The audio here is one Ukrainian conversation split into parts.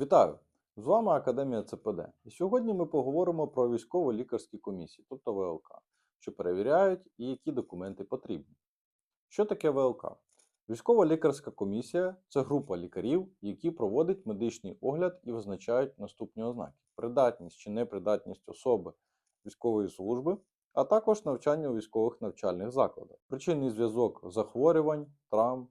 Вітаю! З вами Академія ЦПД. І сьогодні ми поговоримо про військово-лікарські комісії, тобто ВЛК, що перевіряють і які документи потрібні. Що таке ВЛК? Військово-лікарська комісія це група лікарів, які проводять медичний огляд і визначають наступні ознаки: придатність чи непридатність особи військової служби, а також навчання у військових навчальних закладах, причинний зв'язок захворювань, травм,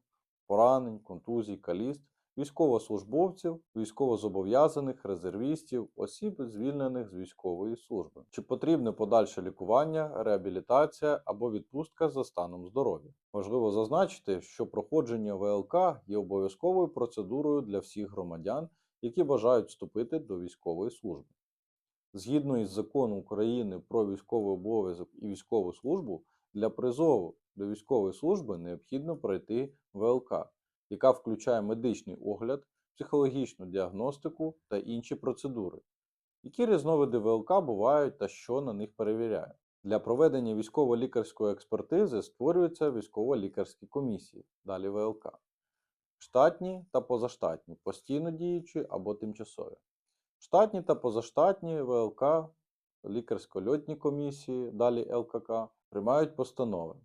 поранень, контузій, каліст, військовослужбовців, військовозобов'язаних, резервістів, осіб, звільнених з військової служби. Чи потрібне подальше лікування, реабілітація або відпустка за станом здоров'я? Важливо зазначити, що проходження ВЛК є обов'язковою процедурою для всіх громадян, які бажають вступити до військової служби. Згідно із законом України про військовий обов'язок і військову службу, для призову до військової служби необхідно пройти ВЛК, яка включає медичний огляд, психологічну діагностику та інші процедури. Які різновиди ВЛК бувають та що на них перевіряють? Для проведення військово-лікарської експертизи створюються військово-лікарські комісії, далі ВЛК. Штатні та позаштатні, постійно діючі або тимчасові. Штатні та позаштатні ВЛК, лікарсько-льотні комісії, далі ЛКК, приймають постанови.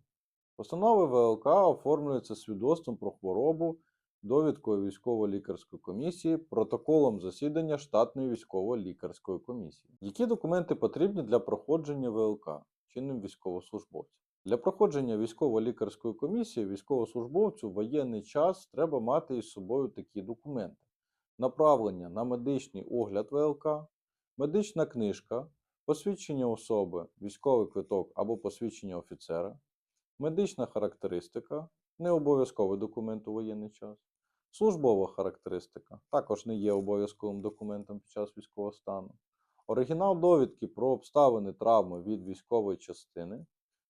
Постанови ВЛК оформлюються свідоцтвом про хворобу, довідкою військово-лікарської комісії, протоколом засідання штатної військово-лікарської комісії. Які документи потрібні для проходження ВЛК чинним військовослужбовцям? Для проходження військово-лікарської комісії військовослужбовцю в воєнний час треба мати із собою такі документи: направлення на медичний огляд ВЛК, медична книжка, посвідчення особи, військовий квиток або посвідчення офіцера, медична характеристика, не обов'язковий документ у воєнний час, службова характеристика, також не є обов'язковим документом під час військового стану, оригінал довідки про обставини травми від військової частини,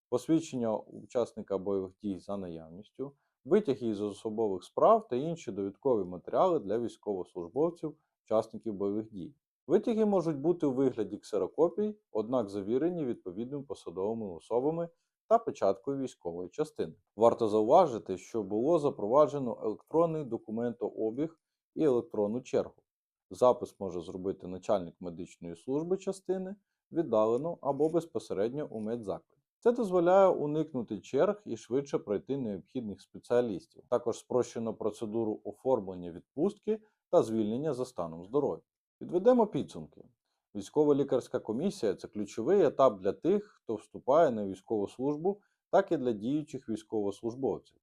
посвідчення учасника бойових дій за наявністю, витяги із особових справ та інші довідкові матеріали для військовослужбовців, учасників бойових дій. Витяги можуть бути у вигляді ксерокопій, однак завірені відповідними посадовими особами та печаткою військової частини. Варто зауважити, що було запроваджено електронний документообіг і електронну чергу. Запис може зробити начальник медичної служби частини віддалено або безпосередньо у медзакладі. Це дозволяє уникнути черг і швидше пройти необхідних спеціалістів. Також спрощено процедуру оформлення відпустки та звільнення за станом здоров'я. Підведемо підсумки. Військово-лікарська комісія це ключовий етап для тих, хто вступає на військову службу, так і для діючих військовослужбовців.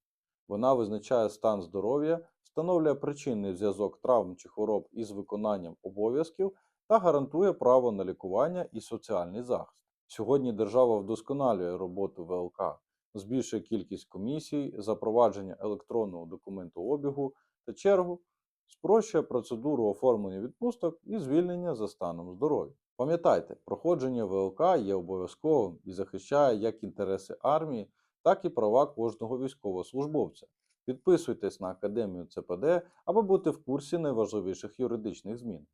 Вона визначає стан здоров'я, встановлює причинний зв'язок травм чи хвороб із виконанням обов'язків та гарантує право на лікування і соціальний захист. Сьогодні держава вдосконалює роботу ВЛК, збільшує кількість комісій, запровадження електронного документообігу та чергу, спрощує процедуру оформлення відпусток і звільнення за станом здоров'я. Пам'ятайте, проходження ВЛК є обов'язковим і захищає як інтереси армії, так і права кожного військовослужбовця. Підписуйтесь на Академію ЦПД, аби бути в курсі найважливіших юридичних змін.